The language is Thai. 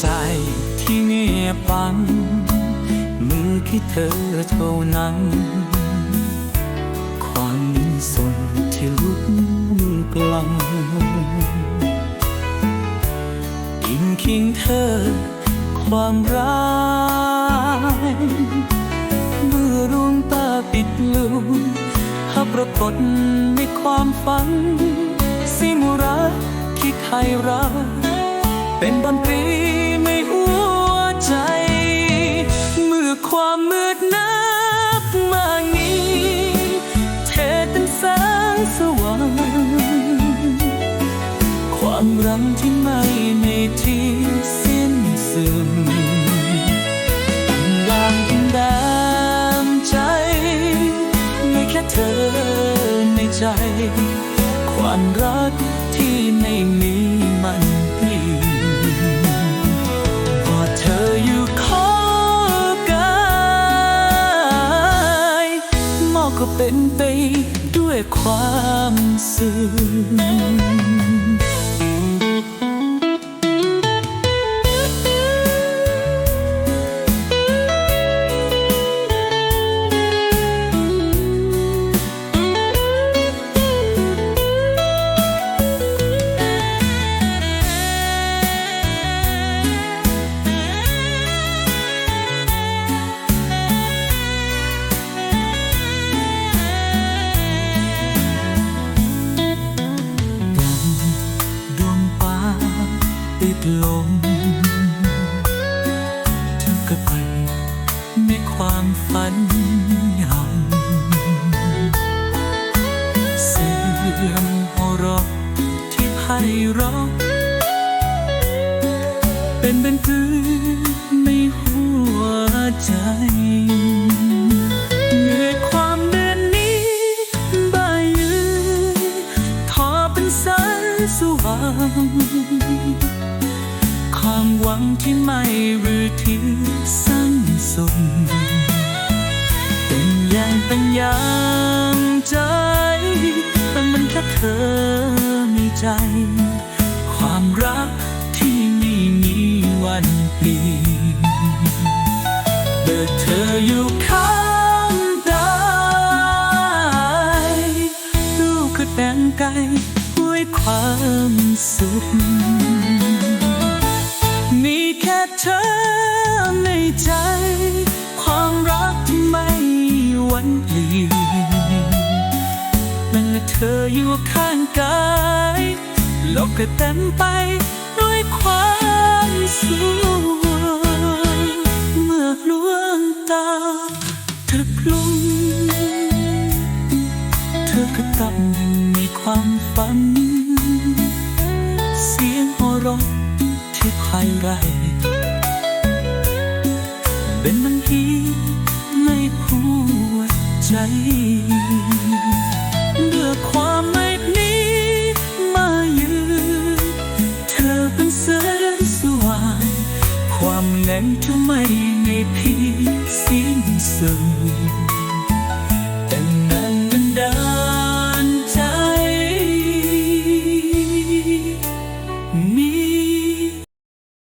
ใจที่เงียบฟัง มือคิดเธอเท่านั้น ความสนที่ลุกกลังกินคิงเธอ ความร้ายเมื่อดวงตาปิดลูหาปรากฏในความฝัน สิ่งรักคิดให้รัก เป็นดนตรีไม่หัวใจ เมื่อความมืดนับมานี้เทเป็นแสงสว่างความรักที่ไม่ในที่สิ้นสุดดามดามใจไม่แค่เธอในใจ ความรักที่ไม่มีมัน เป็นไปด้วยความสุข เรา เป็นเป็นพื้นในหัวใจเหนื่อยความเดินนี้บ่ายยืนขอเป็นแสงสว่างความหวังที่ไม่รือที่สั้นสุดเป็นอย่างเป็นอย่าง ใจ ความรักที่ไม่มีวันเปลี่ยนเมื่อเธออยู่ข้างกายลูกคือแต่งกายด้วยความสุข ธออยู่ข้างกายโลกก็เต็มไปด้วยความสุขเมื่อลวงตาเธอพลุ่งเธอก็กลับมีความฝัน เสียงหัวเราะที่ไพเราะเป็นมันฮีในหัวใจ ความเหงา